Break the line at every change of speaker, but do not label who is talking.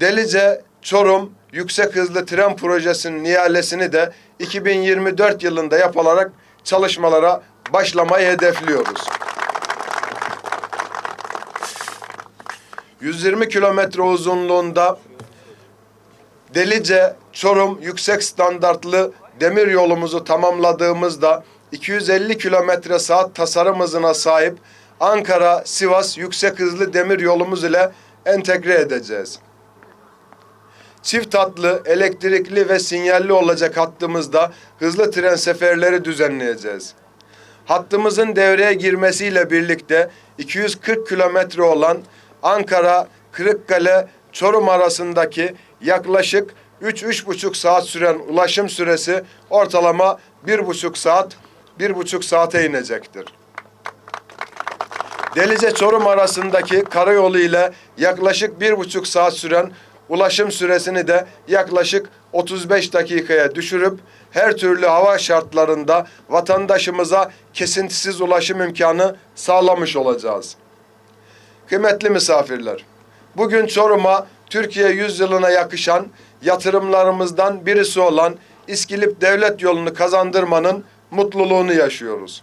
Delice Çorum yüksek hızlı tren projesinin ihalesini de 2024 yılında yapılarak çalışmalara başlamayı hedefliyoruz. 120 kilometre uzunluğunda Delice Çorum yüksek standartlı demir yolumuzu tamamladığımızda 250 kilometre saat tasarım hızına sahip Ankara Sivas yüksek hızlı demir yolumuz ile entegre edeceğiz. Çift hatlı, elektrikli ve sinyalli olacak hattımızda hızlı tren seferleri düzenleyeceğiz. Hattımızın devreye girmesiyle birlikte 240 kilometre olan Ankara, Kırıkkale, Çorum arasındaki yaklaşık 3-3,5 saat süren ulaşım süresi ortalama 1,5 saat, 1,5 saate inecektir. Delice Çorum arasındaki karayolu ile yaklaşık bir buçuk saat süren ulaşım süresini de yaklaşık 35 dakikaya düşürüp her türlü hava şartlarında vatandaşımıza kesintisiz ulaşım imkanı sağlamış olacağız. Kıymetli misafirler, bugün Çorum'a Türkiye yüzyılına yakışan yatırımlarımızdan birisi olan İskilip Devlet Yolu'nu kazandırmanın mutluluğunu yaşıyoruz.